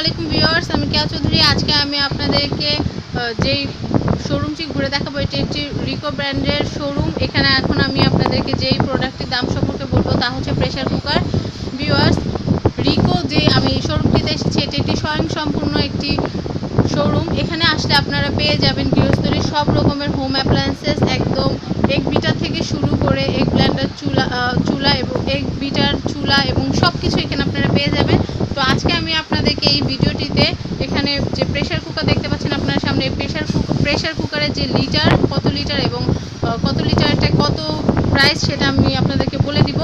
আলাইকুম ভিউয়ার্স, আমি কেয়া চৌধুরী। আজকে আমি আপনাদেরকে যেই শোরুমটি ঘুরে দেখাবো, এটি একটি রিকো ব্র্যান্ডের শোরুম এখানে এখন আমি আপনাদেরকে যেই প্রোডাক্টটির দাম সম্পর্কে বলব, তা হচ্ছে প্রেশার কুকার ভিউয়ার্স রিকো যে আমি শোরুমটিতে এসেছি, এটি একটি স্বয়ংসম্পূর্ণ একটি শোরুম এখানে আসলে আপনারা পেয়ে যাবেন গৃহস্থলীর সব রকমের হোম অ্যাপ্লায়েন্সেস একদম এক বিটার থেকে শুরু করে এক ব্ল্যান্ডার চুলা চুলা এবং এক বিটার চুলা এবং সব কিছু এখানে আপনারা পেয়ে যাবেন। তো আজকে আমি আপনাদেরকে এই ভিডিওটিতে এখানে যে প্রেশার কুকার দেখতে পাচ্ছেন আপনার সামনে প্রেশার কুকার প্রেশার কুকারের যে লিটার কত লিটার এবং কত লিটারটা কত প্রাইস সেটা আমি আপনাদেরকে বলে দিব।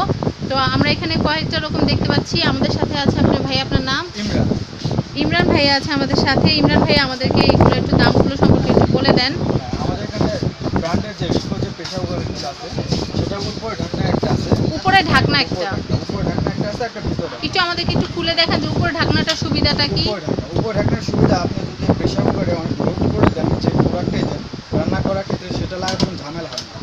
তো আমরা এখানে কয়েকটা রকম দেখতে পাচ্ছি। আমাদের সাথে আছে আপনার ভাই আপনার নাম? ইমরান। ভাই আছে আমাদের সাথে। ইমরান ভাই আমাদেরকে এইগুলো একটু দামগুলো সম্পর্কে একটু বলে দেন। হ্যাঁ, আমাদের এখানে ব্র্যান্ডের যে প্রেশার আছে সেটার উপরে ঢাকনা একটা আছে। উপরে ঢাকনা একটা। একটু আমাদেরকে একটু খুলে দেখান যে উপরে ঢাকনাটার সুবিধাটা কি? উপরে ঢাকনার সুবিধা আপনি যদি প্রেশার কুকারে অনেক লোড করে দেন যে প্রোডাক্টটাই দেন রান্না করার ক্ষেত্রে সেটা লাগার কোনো ঝামেলা হয় না।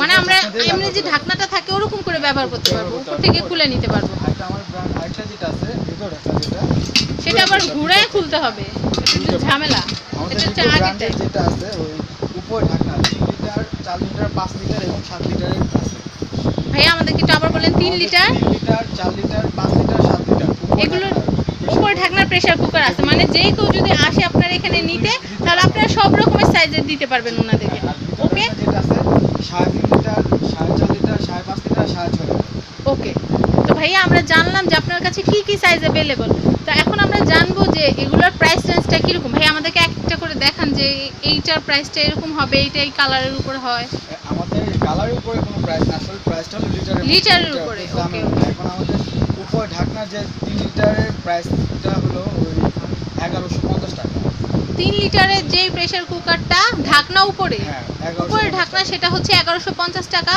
মানে আমরা এমনি যে ঢাকনাটা থাকে ওরকম করে ব্যবহার করতে পারব উপর থেকে খুলে নিতে পারব। একটা আমার ব্র্যান্ড আরেকটা যেটা আছে ভিতর যেটা সেটা আবার ঘুরে খুলতে হবে এটা ঝামেলা। এটা রিকো যেটা আছে ওই উপরে ঢাকনা তিন লিটার চার লিটার পাঁচ লিটার এবং সাত লিটারের আছে ভাইয়া আমাদেরকে একটু আবার বলেন তিন লিটার। এগুলোর উপরে ঢাকনার প্রেসার কুকার আছে। মানে যে কেউ যদি আসে আপনার এখানে নিতে তাহলে আপনারা সব রকমের সাইজের দিতে পারবেন ওনাদেরকে। ওকে ছয় ওকে তো ভাইয়া আমরা জানলাম যে আপনার কাছে কি কি সাইজ অ্যাভেলেবল তো এখন আমরা জানব যে এগুলোর প্রাইস রেঞ্জটা কীরকম? ভাই আমাদেরকে একটা করে দেখান যে এইটার প্রাইসটা এরকম হবে এইটা এই কালারের উপরে হয়। কালারের উপরে কোনো প্রাইস না আসলে প্রাইসটা হলো লিটারের লিটারের উপরে, মধ্যে। এখন আমাদের উপরে ঢাকনা যে তিন লিটারের প্রাইসটা হলো ওই এগারোশো পঞ্চাশ টাকা। তিন লিটারের যেই প্রেসার কুকারটা ঢাকনা উপরে। হ্যাঁ উপরে ঢাকনা সেটা হচ্ছে এগারোশো পঞ্চাশ টাকা।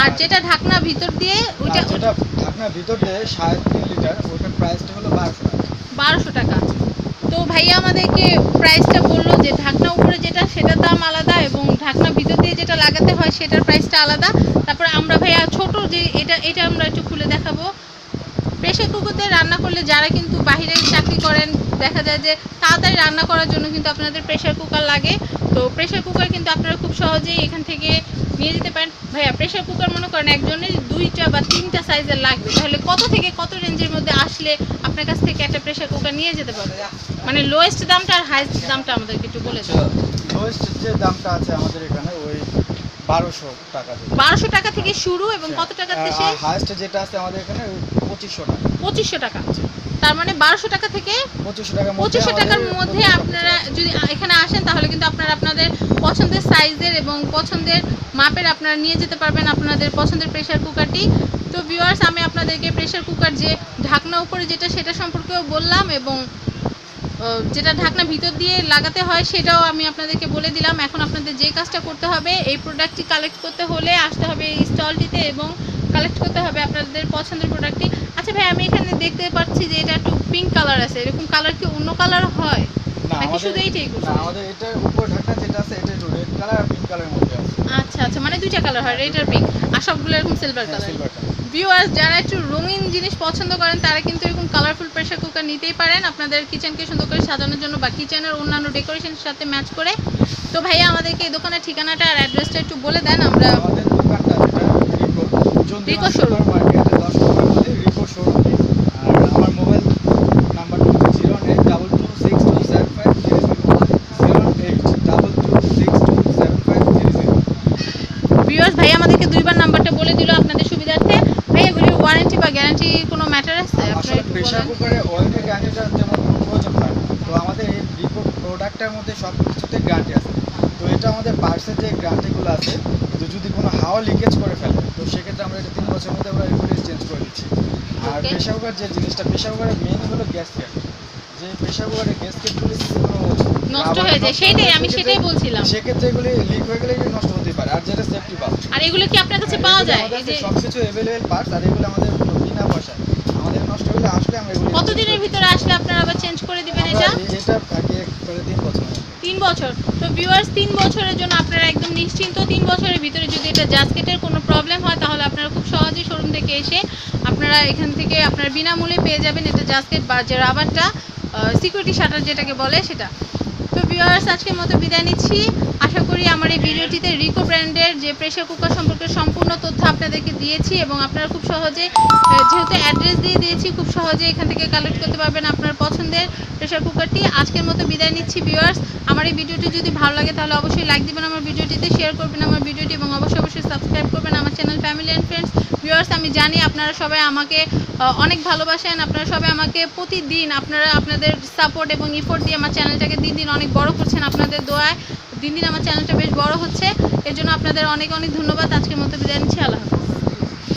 আর যেটা ঢাকনা ভিতর দিয়ে ওইটা যেটা ঢাকনার ভিতর দিয়ে সাড়ে তিন লিটার ওটার প্রাইসটা হলো বারোশো টাকা। বারোশো টাকা। তো ভাইয়া আমাদেরকে প্রাইসটা বলল যে ঢাকনা উপরে যেটা সেটার দাম আলাদা এবং ঢাকনা ভিতর দিয়ে যেটা লাগাতে হয় সেটার প্রাইসটা আলাদা। তারপরে আমরা ভাইয়া ছোট যে এটা এটা আমরা একটু খুলে দেখাবো। প্রেশার কুকারতে রান্না করলে যারা কিন্তু বাহিরে চাকরি করেন, দেখা যায় যে তাড়াতাড়ি রান্না করার জন্য কিন্তু আপনাদের প্রেশার কুকার লাগে। তো প্রেশার কুকার কিন্তু আপনারা খুব সহজেই এখান থেকে নিয়ে যেতে পারেন। ভাইয়া প্রেশার কুকার মনে করেন একজনের দুইটা বা তিনটা সাইজের লাগবে। তাহলে কত থেকে কত রেঞ্জের মধ্যে আসলে আপনার কাছ থেকে একটা প্রেশার কুকার নিয়ে যেতে পারবে? মানে লোয়েস্ট দামটা আর হাইস্ট দামটা আমাদেরকে একটু বলে আচ্ছা, লোয়েস্ট যে দামটা আছে আমাদের এখানে ওই বারোশো টাকা বারোশো টাকা থেকে শুরু এবং কত আর শেষ? হাইস্ট যেটা আছে আমাদের এখানে পঁচিশশো টাকা। পঁচিশশো টাকা। তার মানে বারোশো টাকা থেকে পঁচিশশো টাকার মধ্যে আপনারা যদি এখানে আসেন তাহলে কিন্তু আপনারা আপনাদের পছন্দের সাইজের এবং পছন্দের মাপের আপনারা নিয়ে যেতে পারবেন আপনাদের পছন্দের প্রেশার কুকারটি তো ভিউয়ার্স আমি আপনাদেরকে প্রেশার কুকার যে ঢাকনা উপরে যেটা, সেটা সম্পর্কেও বললাম এবং যেটা ঢাকনা ভিতর দিয়ে লাগাতে হয় সেটাও আমি আপনাদেরকে বলে দিলাম। এখন আপনাদের যে কাজটা করতে হবে, এই প্রোডাক্টটি কালেক্ট করতে হলে আসতে হবে এই স্টলটিতে এবং কালেক্ট করতে হবে আপনাদের পছন্দের প্রোডাক্টটি আচ্ছা ভাই, আমি এখানে দেখতে পাচ্ছি যে এটা একটু পিঙ্ক কালার আছে। এরকম কালার কি অন্য কালার হয়? নাকি শুধু এইটাই করছে? না আমাদের এটার উপর ঢাকনা যেটা আছে এটা একটু রেড কালার আর পিঙ্ক কালারের মধ্যে আছে। আচ্ছা আচ্ছা মানে দুইটা কালার হয় রেড আর পিঙ্ক আর সবগুলো এরকম silver colour silver colour viewers যারা একটু রঙিন জিনিস পছন্দ করেন তারা কিন্তু এরকম কালারফুল প্রেশার কুকার নিতেই পারেন। আপনাদের কিচেনকে সুন্দর করে সাজানোর জন্য বা কিচেনের অন্যান্য ডেকোরেশনের সাথে ম্যাচ করে। তো ভাইয়া আমাদেরকে এই দোকানের ঠিকানাটা আর অ্যাড্রেসটা একটু বলে দেন আমরা আমাদের দোকানটা যেটা রিকো চন্দ্রিমা গ্যারান্টি কোনো ম্যাটার আছে? আসলে বলেন। কুকারে গ্যারান্টিটা কোনো প্রয়োজন হয় তো আমাদের এই প্রোডাক্টের মধ্যে সব কিছুতে গ্যারান্টি আছে। তো এটা আমাদের পার্সের যে গ্যারান্টিগুলো আছে। তো যদি কোনো হাওয়া লিকেজ করে ফেলে তো সেক্ষেত্রে আমরা এটা তিন বছরের মধ্যে আমরা রিপোর্ট চেঞ্জ করে দিচ্ছি। আর. প্রেশার কুকার যে জিনিসটা প্রেশার কুকারের মেন হলো গ্যাস যে গ্যাস কেটগুলি নষ্ট হয়ে যায়। সেইটাই আমি সেটাই বলছিলাম। সেক্ষেত্রে এগুলি লিক হয়ে গেলে নষ্ট হতে পারে। আর যেটা সেফটি আর এগুলো কি আপনার কাছে পাওয়া যায়? এই যে সব কিছু অ্যাভেলেবেল পার্টস আর এগুলো আমাদের বিনা পয়সা। আমাদের নষ্ট হলে আসলে আমরা কতদিনের ভিতরে আসলে আপনারা আবার চেঞ্জ করে দিবেন এটা? এটা আগে করে তিন বছর। তিন বছর। তো ভিউয়ার্স তিন বছরের জন্য আপনারা একদম নিশ্চিন্ত তিন বছরের ভিতরে যদি এটা জাস্কেটের কোনো প্রবলেম হয় তাহলে আপনারা খুব সহজেই শোরুম থেকে এসে আপনারা এখান থেকে আপনারা বিনামূল্যে পেয়ে যাবেন এটা জাস্কেট বা যে রাবারটা সিকিউরিটি শাটার যেটাকে বলে সেটা। তো ভিউয়ার্স আজকের মতো বিদায় নিচ্ছি। আশা করি আমার এই ভিডিওটিতে রিকো ব্র্যান্ডের যে প্রেশার কুকার সম্পর্কে সম্পূর্ণ তথ্য আপনাদেরকে দিয়েছি এবং আপনারা খুব সহজে যেহেতু অ্যাড্রেস দিয়ে দিয়েছি, খুব সহজে এখান থেকে কালেক্ট করতে পারবেন আপনার পছন্দের প্রেশার কুকারটি। আজকের মতো বিদায় নিচ্ছি ভিউয়ার্স আমার এই ভিডিওটি যদি ভালো লাগে, তাহলে অবশ্যই লাইক দিবেন আমার ভিডিওটিতে শেয়ার করবেন আমার ভিডিওটি এবং অবশ্যই অবশ্যই সাবস্ক্রাইব করবেন আমার channel family and friends viewers আমি জানি আপনারা সবাই আমাকে অনেক ভালোবাসেন। আপনারা সবাই আমাকে প্রতিদিন আপনারা আপনাদের সাপোর্ট এবং ইফোর্ট দিয়ে আমার চ্যানেলটাকে দিন দিন অনেক বড় করছেন আপনাদের দোয়ায়। দিন দিন আমার চ্যানেলটা বেশ বড় হচ্ছে। এর জন্য আপনাদের অনেক অনেক ধন্যবাদ। আজকের মতো বিদায় নিচ্ছি। আল্লাহ হাফিজ।